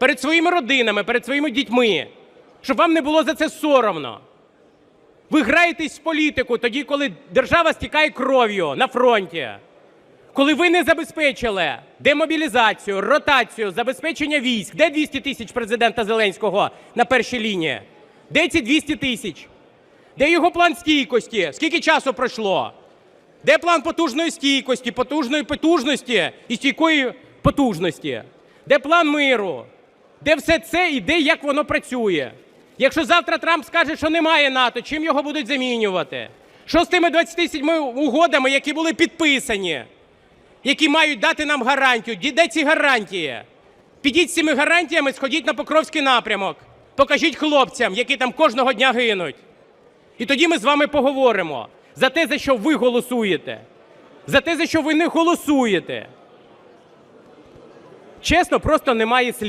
перед своїми родинами, перед своїми дітьми, щоб вам не було за це соромно. Ви граєтесь в політику тоді, коли держава стікає кров'ю на фронті, коли ви не забезпечили демобілізацію, ротацію, забезпечення військ. Де 200 тисяч президента Зеленського на першій лінії? Де ці 200 тисяч? Де його план стійкості? Скільки часу пройшло? Де план потужної стійкості, потужної потужності і стійкої потужності? Де план миру? Де все це і де як воно працює? Якщо завтра Трамп скаже, що немає НАТО, чим його будуть замінювати? Що з тими 27 угодами, які були підписані, які мають дати нам гарантію? Де ці гарантії? Підіть з цими гарантіями, сходіть на Покровський напрямок. Покажіть хлопцям, які там кожного дня гинуть. І тоді ми з вами поговоримо за те, за що ви голосуєте, за те, за що ви не голосуєте. Чесно, просто немає слів.